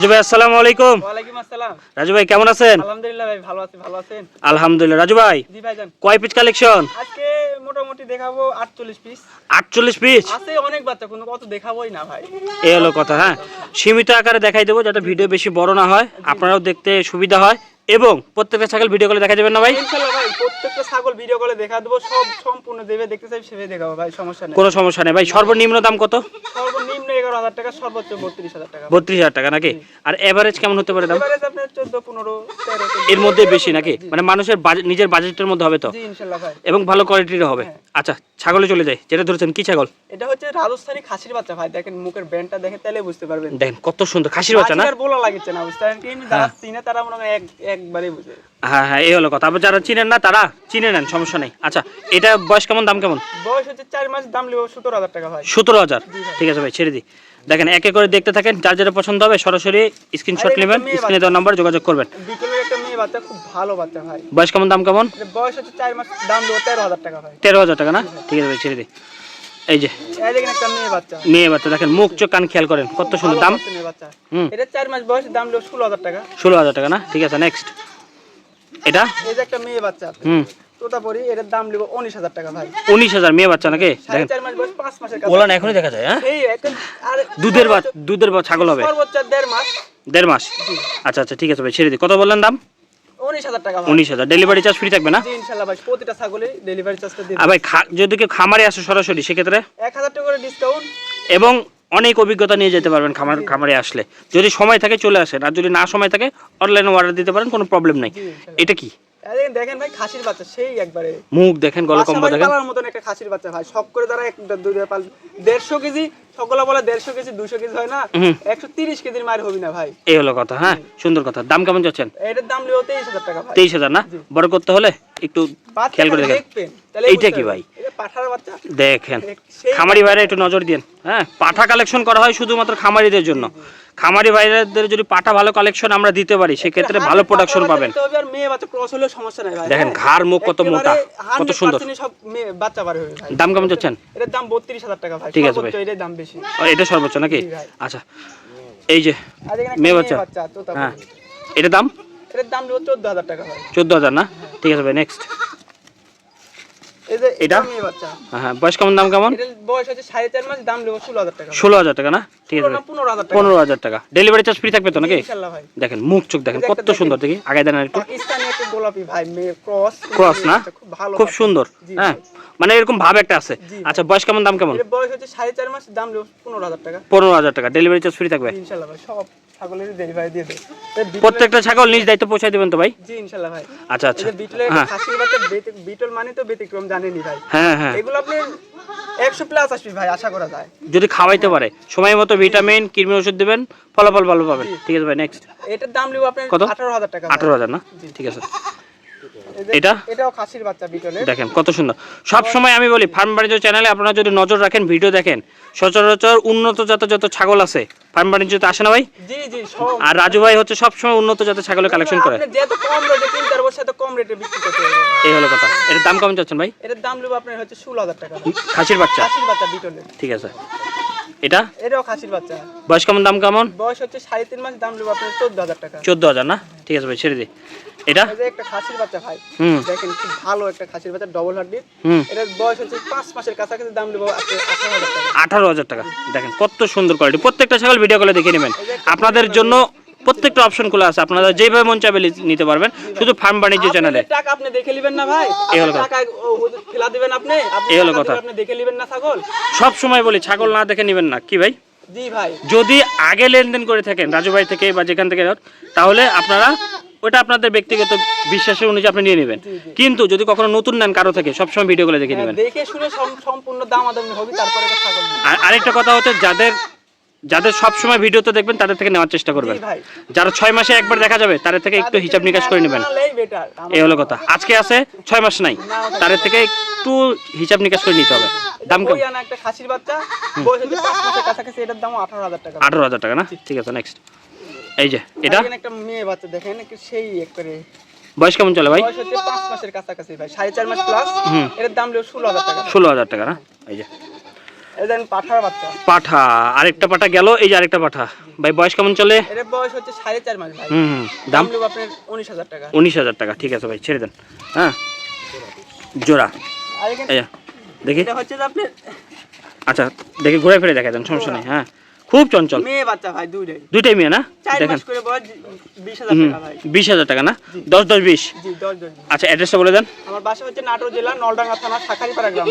রাজু ভাই আসসালামু আলাইকুম। ওয়ালাইকুম আসসালাম। রাজু ভাই কেমন আছেন? আলহামদুলিল্লাহ ভাই ভালো আছি ভালো আছেন? আলহামদুলিল্লাহ। রাজু ভাই জি ভাইজান কয় পিস কালেকশন আজকে মোটামুটি দেখাবো আটচল্লিশ পিস আটচল্লিশ পিস আছে অনেক বাচ্চা কোনো কত দেখাবোই না ভাই। এই হলো কথা হ্যাঁ। সীমিত আকারে দেখাই দেবো যাতে ভিডিও বেশি বড় না হয়। আপনারাও দেখতে সুবিধা হয়। এবং প্রত্যেকটা ছাগল ভিডিও করে দেখা যাবে না ভাই? ভাই প্রত্যেকটা ছাগল ভিডিও কলে দেখা দেবো সব সম্পূর্ণ দেবে দেখতে চাই সেভাবে দেখাবো ভাই সমস্যা নেই। কোনো সমস্যা নেই ভাই সর্বনিম্ন দাম কত? সর্বনিম্ন এগারো হাজার টাকা সর্বোচ্চ বত্রিশ হাজার টাকা। বত্রিশ হাজার টাকা নাকি? আর এভারেজ কেমন হতে পারে দাম? আপনার এর মধ্যে বেশি নাকি? মানে মানুষের নিজের বাজেটের মধ্যে হবে তো? জি ইনশাল্লাহ ভাই। এবং ভালো কোয়ালিটির হবে। আচ্ছা ছাগলে চলে যায় যেটা ধরেছেন কি ছাগল? এটা হচ্ছে রাজস্থানী খাসির বাচ্চা ভাই। দেখেন মুখের ব্যান্ডটা দেখে তাহলে বুঝতে পারবেন। দেখেন কত সুন্দর খাসির বাচ্চা না? আর বলা লাগছে না বুঝতে পারেন যারা চিনে তারা মনে হয় এক একবারই বুঝে হ্যাঁ হ্যাঁ এই হলো কথা। আবার যারা চিনেন না তারা চিনে নেন সমস্যা নেই। আচ্ছা এটা বয়স কেমন দাম কেমন? বয়স হচ্ছে চার মাস দাম লিব সতেরো হাজার টাকা ভাই সতেরো হাজার। ঠিক আছে ভাই ছেড়ে দিই। দেখেন একে করে দেখতে থাকেন যার যেটা পছন্দ হবে সরাসরি স্ক্রিনশট নেবেন স্ক্রিনে দেওয়ার নাম্বার যোগাযোগ করবেন। বিকেলের একটা মেয়ে বাচ্চা খুব ভালো বাচ্চা ভাই। বয়স কেমন দাম কেমন? বয়স হচ্ছে চার মাস দাম লিব তেরো হাজার টাকা ভাই তেরো হাজার টাকা না? ঠিক আছে ভাই ছেড়ে দিই। এই যে এই দেখেন একটা মেয়ে বাচ্চা দেখেন মুখ চোখ কান খেয়াল করেন কত সুন্দর দাম। বাচ্চা মেয়ে বাচ্চা। হুম। এটা চার মাস বয়স দাম লিব ষোলো হাজার টাকা। ষোলো হাজার টাকা না? ঠিক আছে নেক্সট এটা? এই যে একটা মেয়ে বাচ্চা হুম। তোতাপুরি এটার দাম লিব উনিশ হাজার টাকা ভাই। উনিশ হাজার মেয়ে বাচ্চা নাকি? দেখেন। ওলান এখনই দেখা যায় হ্যাঁ? আর দুধের বা দুধের বা ছাগল হবে? সর্বোচ্চ দেড় মাস। দেড় মাস? আচ্ছা আচ্ছা ঠিক আছে ভাই ছেড়ে দিই। কত বললেন দাম? উনিশ হাজার টাকা ভাই উনিশ হাজার। ডেলিভারি চার্জ ফ্রি থাকবে না? জি ইনশাল্লাহ ভাই প্রতিটা ছাগলে ডেলিভারি চার্জটা দিয়ে ভাই যদি কেউ খামারে আসে সরাসরি সেক্ষেত্রে? এক হাজার টাকা করে ডিসকাউন্ট এবং অনেক অভিজ্ঞতা নিয়ে যেতে পারবেন খামার খামারে আসলে। যদি সময় থাকে চলে আসেন। আর যদি না সময় থাকে অনলাইনে অর্ডার দিতে পারেন কোনো প্রবলেম নাই। এটা কি? দেখেন ভাই খাসির বাচ্চা সেই একবারে। মুখ দেখেন গলা কম্ব দেখেন। পালার মতন একটা খাসির বাচ্চা ভাই সব করে তারা পাল দেড়শো কেজি সকলে বলে দেড়শো কেজি দুশো কেজি হয় না। একশো তিরিশ কেজির মার হবি না ভাই। এই হলো কথা হ্যাঁ? সুন্দর কথা। দাম কেমন যাচ্ছেন এটার দাম লিও তেইশ হাজার টাকা ভাই। তেইশ হাজার না? বড় করতে হলে একটু খেয়াল করে দেখেন। এইটা কি ভাই? পাঠার বাচ্চা দেখেন। খামারি ভাইরা একটু নজর দিন হ্যাঁ? পাঠা কালেকশন করা হয় শুধুমাত্র খামারিদের জন্য। খামারি ভাইরাদের যদি পাটা ভালো কালেকশন আমরা দিতে পারি সেক্ষেত্রে ভালো প্রোডাকশন পাবেন। মেয়ে বাচ্চা ক্রস হলেও সমস্যা নাই দেখেন হ্যাঁ? ঘাড় মুখ কত মোটা কত 100% সুন্দর। দাম কেমন যাচ্ছেন এটার দাম বত্রিশ হাজার টাকা ভাই ঠিক আছে ভাই। দাম বেশি। এটা সর্বোচ্চ নাকি? আচ্ছা এই যে মেয়ে বাচ্চা? হ্যাঁ। এটার দাম? এটার দাম চোদ্দ হাজার টাকা ভাই। চোদ্দ হাজার না? ঠিক আছে ভাই নেক্সট যে এটা? হ্যাঁ বয়স কেমন দাম কেমন? বয়স হচ্ছে সাড়ে চার মাস দাম লিও ষোলো হাজার টাকা। ষোলো হাজার টাকা না? ঠিক আছে। পনেরো হাজার টাকা। পনেরো হাজার টাকা। ডেলিভারি চার্জ ফ্রি থাকবে তো নাকি? দেখেন মুখ চোখ দেখেন কত সুন্দর দেখি। আগে দেন একটু। গোলাপি ভাই ক্রস ক্রস না? খুব। সুন্দর। হ্যাঁ মানে এরকম ভাব একটা আছে। আচ্ছা বয়স কেমন দাম কেমন? বয়স হচ্ছে সাড়ে চার মাস দাম লিও পনেরো হাজার টাকা। পনেরো হাজার টাকা। ডেলিভারি চার্জ ফ্রি থাকবে? ইনশাল্লাহ ভাই সব ছাগলেরই ডেলিভারি দিয়ে প্রত্যেকটা ছাগল নিজ দায়িত্ব পৌঁছে দেবেন তো ভাই? জি ইনশাআল্লাহ ভাই। আচ্ছা আচ্ছা। বিটলের হ্যাঁ। খাসির বাচ্চা বিটল মানে তো ব্যতিক্রম জানেনই ভাই। হ্যাঁ হ্যাঁ। এগুলো আপনি একশো প্লাস আসবে ভাই আশা করা যায়। যদি খাওয়াইতে পারে। সময় মতো ভিটামিন কৃমি ওষুধ দেবেন ফলাফল ভালো পাবেন। ঠিক আছে ভাই নেক্সট এটার দাম লিব আপনার কত? আঠারো হাজার টাকা। আঠারো হাজার না? ঠিক আছে। এটা? এটাও খাসির বাচ্চা বিটলের দেখেন কত সুন্দর। সব সময় আমি বলি ফার্ম বাণিজ্য চ্যানেলে আপনারা যদি নজর রাখেন ভিডিও দেখেন সচরাচর উন্নত জাতের যত ছাগল আছে ফার্ম বাণিজ্যতে আসে না ভাই? জি জি আর রাজু ভাই হচ্ছে সবসময় উন্নত জাতের ছাগলের কালেকশন করে। যেহেতু কম রেটে কিনতে পারব সেটা কম রেটে বিক্রি করতে এই হলো কথা। এটার দাম কেমন চাচ্ছেন ভাই? এটার দাম লিব আপনার হচ্ছে ষোলো হাজার টাকা। খাসির বাচ্চা? খাসির বাচ্চা বিটলের ঠিক আছে। এটা? এটাও খাসির বাচ্চা। বয়স কেমন দাম কেমন? বয়স হচ্ছে সাড়ে তিন মাস দাম লিব আপনার চোদ্দ হাজার টাকা। চোদ্দ হাজার না? ঠিক আছে ভাই ছেড়ে দিই এটা? এই যে একটা খাসির বাচ্চা ভাই। দেখেন খুব ভালো একটা খাসির বাচ্চা ডবল এটার বয়স হচ্ছে পাঁচ মাসের কাছাকাছি দাম আঠারো হাজার টাকা। দেখেন কত সুন্দর কোয়ালিটি প্রত্যেকটা ছাগল ভিডিও করে দেখে নেবেন। আপনাদের জন্য প্রত্যেকটা অপশন খোলা আছে। আপনারা যেভাবে মন চাইবে নিতে পারবেন। শুধু ফার্ম বাণিজ্য চ্যানেলে টাকা আপনি দেখে নেবেন না ভাই। এই হলো। টাকা ফেলা দিবেন আপনি। আপনি এই হলো কথা। আপনি দেখে নেবেন না ছাগল। সব সময় বলি ছাগল না দেখে নেবেন না। কি ভাই? জি ভাই। যদি আগে লেনদেন করে থাকেন রাজু ভাই থেকে বা যেখান থেকে তাহলে আপনারা ওটা আপনাদের ব্যক্তিগত বিশ্বাসের অনুযায়ী আপনি নিয়ে নেবেন। কিন্তু যদি কখনো নতুন নেন কারও থেকে সবসময় ভিডিও করে দেখে হ্যাঁ, নেবেন। দেখে শুনে সম্পূর্ণ দাম আদামি হবে তারপরে তো ছাগল নেবেন। আর আরেকটা কথা হচ্ছে যাদের যাদের সবসময় ভিডিওতে দেখবেন তাদের থেকে নেওয়ার চেষ্টা করবেন। যারা ছয় মাসে একবার দেখা যাবে তাদের থেকে একটু হিসাব নিকাশ করে নেবেন। এই হলো কথা। আজকে আছে ছয় মাস নাই। তাদের থেকে একটু হিসাব নিকাশ করে নিতে হবে। দাম একটা খাসির বাচ্চা টাকা। আঠারো হাজার টাকা না? ঠিক আছে নেক্সট এই যে এটা? একটা মেয়ে বাচ্চা দেখেন একটু সেই একবারে বয়স কেমন চলে ভাই? বয়স হচ্ছে পাঁচ মাসের কাছাকাছি ভাই সাড়ে চার মাস প্লাস। এটার দাম লিও ষোলো হাজার টাকা। ষোলো হাজার টাকা না? এই যে। এই দেখেন পাঠার বাচ্চা। পাঠা আরেকটা পাঠা গেল এই যে আরেকটা পাঠা। ভাই বয়স কেমন চলে? এর বয়স হচ্ছে সাড়ে চার মাস ভাই। হুম দাম? আপনার উনিশ হাজার টাকা। উনিশ হাজার টাকা ঠিক আছে ভাই ছেড়ে দেন। হ্যাঁ? জোড়া। দেখি। এটা হচ্ছে যে আপনার আচ্ছা দেখি ঘুরে ফিরে দেখা দেন সমস্যা নেই হ্যাঁ? খুব চঞ্চল। মেয়ে বাচ্চা ভাই দুইটাই। দুইটাই মেয়ে না? দেখেন মাস করে বয়স বিশ হাজার হুম টাকা ভাই। বিশ হাজার টাকা না? দশ দশ বিশ? জি দশ দশ আচ্ছা অ্যাড্রেসটা বলে দেন। আমার বাসা হচ্ছে নাটোর জেলা নলডাঙ্গা থানা শাখারিপাড়া গ্রাম।